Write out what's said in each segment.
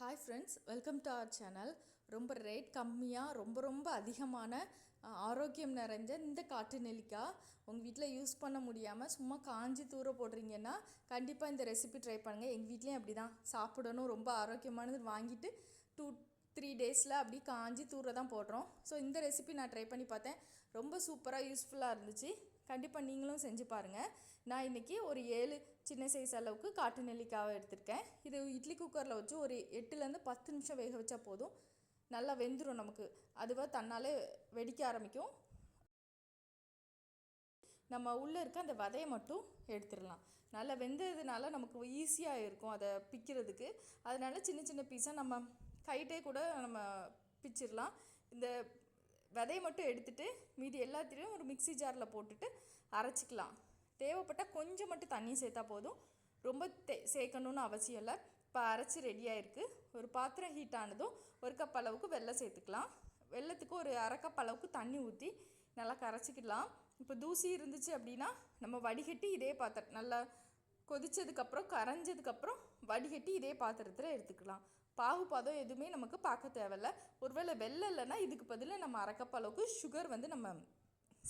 Hi friends welcome to our channel ரொம்ப rate கம்மியாக ரொம்ப ரொம்ப அதிகமான ஆரோக்கியம் நிறைஞ்ச இந்த காட்டு நெல்லிக்காய் உங்கள் வீட்டில் யூஸ் பண்ண முடியாமல் சும்மா காஞ்சி தூர போடுறீங்கன்னா கண்டிப்பாக இந்த ரெசிபி ட்ரை பண்ணுங்கள் எங்கள் வீட்லேயும் அப்படி தான் சாப்பிடணும் ரொம்ப ஆரோக்கியமானது வாங்கிட்டு டூ த்ரீ டேஸில் அப்படி காஞ்சி தூர தான் போடுறோம். ஸோ இந்த ரெசிபி நான் ட்ரை பண்ணி பார்த்தேன். ரொம்ப சூப்பராக யூஸ்ஃபுல்லாக இருந்துச்சு. கண்டிப்பாக நீங்களும் செஞ்சு பாருங்கள் நான் இன்றைக்கி ஒரு ஏழு சின்ன சைஸ் அளவுக்கு காட்டு நெல்லிக்காவை எடுத்திருக்கேன். இது இட்லி குக்கரில் வச்சு ஒரு எட்டுலேருந்து பத்து நிமிஷம் வேக வச்சா போதும். நல்லா வெந்துடும் நமக்கு. அதுவாக தன்னாலே வெடிக்க ஆரம்பிக்கும். நம்ம உள்ளே இருக்க அந்த விதையை மட்டும் எடுத்துடலாம். நல்லா வெந்ததுனால நமக்கு ஈஸியாக இருக்கும் அதை பிக்கிறதுக்கு. அதனால் சின்ன சின்ன பீஸாக நம்ம கைட்டே கூட நம்ம பிச்சிடலாம் இந்த விதையை மட்டும் எடுத்துகிட்டு மீதி எல்லாத்திலையும் ஒரு மிக்ஸி ஜாரில் போட்டுட்டு அரைச்சிக்கலாம். தேவைப்பட்டால் கொஞ்சம் மட்டும் தண்ணி சேர்த்தா போதும். ரொம்ப தே சேர்க்கணுன்னு அவசியம் இல்லை. இப்போ அரைச்சி ரெடியாக இருக்குது ஒரு பாத்திரம் ஹீட் ஆனதும் ஒரு கப் அளவுக்கு வெள்ளம் சேர்த்துக்கலாம். வெல்லத்துக்கு ஒரு அரை கப் அளவுக்கு தண்ணி ஊற்றி நல்லா கரைச்சிக்கலாம். இப்போ தூசி இருந்துச்சு அப்படின்னா நம்ம வடிகட்டி இதே பாத்திரம் நல்லா கொதிச்சதுக்கப்புறம் கரைஞ்சதுக்கப்புறம் வடிகட்டி இதே பாத்திரத்தில் எடுத்துக்கலாம். பாகுபாதம் எதுவுமே நமக்கு பார்க்க தேவையில்ல. ஒருவேளை வெள்ளை இல்லைன்னா இதுக்கு பதிலாக நம்ம அரை அளவுக்கு சுகர் வந்து நம்ம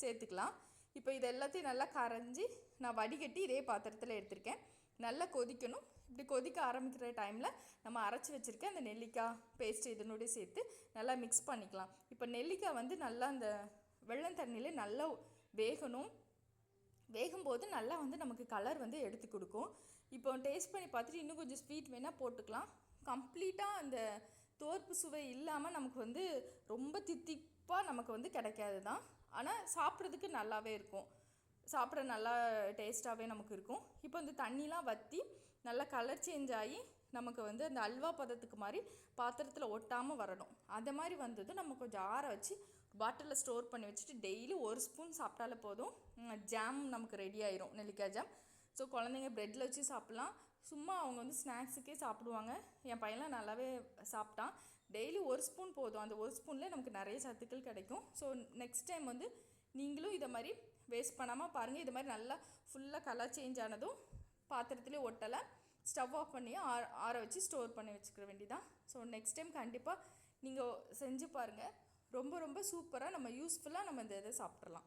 சேர்த்துக்கலாம். இப்போ இது எல்லாத்தையும் நல்லா கரைஞ்சி நான் வடிகட்டி இதே பாத்திரத்தில் எடுத்திருக்கேன். நல்லா கொதிக்கணும். இப்படி கொதிக்க ஆரம்பிக்கிற டைமில் நம்ம அரைச்சி வச்சுருக்க அந்த நெல்லிக்காய் பேஸ்ட் இதனுடைய சேர்த்து நல்லா மிக்ஸ் பண்ணிக்கலாம். இப்போ நெல்லிக்காய் வந்து நல்லா அந்த வெள்ளம் தண்ணியில் நல்லா வேகணும். வேகும்போது நல்லா வந்து நமக்கு கலர் வந்து எடுத்து கொடுக்கும். இப்போ டேஸ்ட் பண்ணி பார்த்துட்டு இன்னும் கொஞ்சம் ஸ்வீட் வேணால் போட்டுக்கலாம். கம்ப்ளீட்டாக அந்த தோற்பு சுவை இல்லாமல் நமக்கு வந்து ரொம்ப தித்திப்பாக நமக்கு வந்து கிடைக்காது தான் ஆனால் சாப்பிட்றதுக்கு நல்லாவே இருக்கும். சாப்பிட நல்லா டேஸ்ட்டாகவே நமக்கு இருக்கும். இப்போ இந்த தண்ணிலாம் வற்றி நல்லா கலர் சேஞ்ச் ஆகி நமக்கு வந்து அந்த அல்வா பதத்துக்கு மாதிரி பாத்திரத்தில் ஒட்டாமல் வரணும். அந்த மாதிரி வந்ததும் நம்ம கொஞ்சம் ஆற வச்சு பாட்டிலில் ஸ்டோர் பண்ணி வச்சுட்டு டெய்லி ஒரு ஸ்பூன் சாப்பிட்டாலே போதும். ஜாம் நமக்கு ரெடி ஆயிரும். நெல்லிக்காய் ஜாம். ஸோ குழந்தைங்க ப்ரெட்டில் வச்சு சாப்பிட்லாம். சும்மா அவங்க வந்து ஸ்நாக்ஸுக்கே சாப்பிடுவாங்க. என் பையன்லாம் நல்லாவே சாப்பிட்டான். டெய்லி ஒரு ஸ்பூன் போதும். அந்த ஒரு ஸ்பூனில் நமக்கு நிறைய சத்துக்கள் கிடைக்கும். ஸோ நெக்ஸ்ட் டைம் வந்து நீங்களும் இதை மாதிரி வேஸ்ட் பண்ணாமல் பாருங்கள் இது மாதிரி நல்லா ஃபுல்லாக கலர் சேஞ்ச் ஆனதும் பாத்திரத்துலேயே ஒட்டலை ஸ்டவ் ஆஃப் பண்ணி ஆற ஆற வச்சு ஸ்டோர் பண்ணி வச்சுக்கிற வேண்டிதான். ஸோ நெக்ஸ்ட் டைம் கண்டிப்பாக நீங்கள் செஞ்சு பாருங்கள் ரொம்ப ரொம்ப சூப்பராக நம்ம யூஸ்ஃபுல்லாக நம்ம இந்த இதை சாப்பிட்றலாம்